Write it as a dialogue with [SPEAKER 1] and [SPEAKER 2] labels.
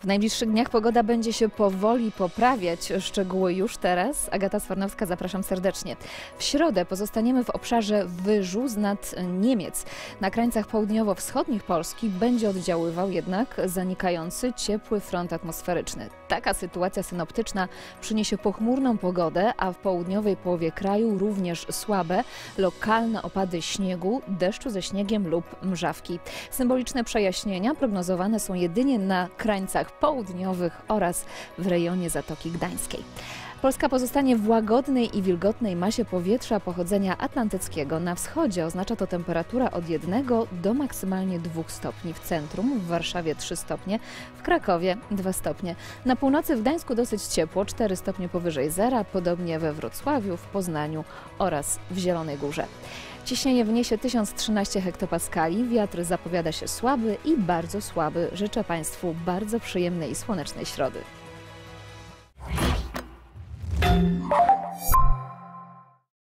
[SPEAKER 1] W najbliższych dniach pogoda będzie się powoli poprawiać. Szczegóły już teraz. Agata Swarnowska, zapraszam serdecznie. W środę pozostaniemy w obszarze wyżu z nad Niemiec. Na krańcach południowo-wschodnich Polski będzie oddziaływał jednak zanikający ciepły front atmosferyczny. Taka sytuacja synoptyczna przyniesie pochmurną pogodę, a w południowej połowie kraju również słabe, lokalne opady śniegu, deszczu ze śniegiem lub mrzawki. Symboliczne przejaśnienia prognozowane są jedynie na krańcach południowych oraz w rejonie Zatoki Gdańskiej. Polska pozostanie w łagodnej i wilgotnej masie powietrza pochodzenia atlantyckiego. Na wschodzie oznacza to temperatura od 1 do maksymalnie 2 stopni w centrum, w Warszawie 3 stopnie, w Krakowie 2 stopnie. Na północy w Gdańsku dosyć ciepło, 4 stopnie powyżej zera, podobnie we Wrocławiu, w Poznaniu oraz w Zielonej Górze. Ciśnienie wyniesie 1013 hektopaskali, wiatr zapowiada się słaby i bardzo słaby. Życzę Państwu bardzo przyjemnej i słonecznej środy.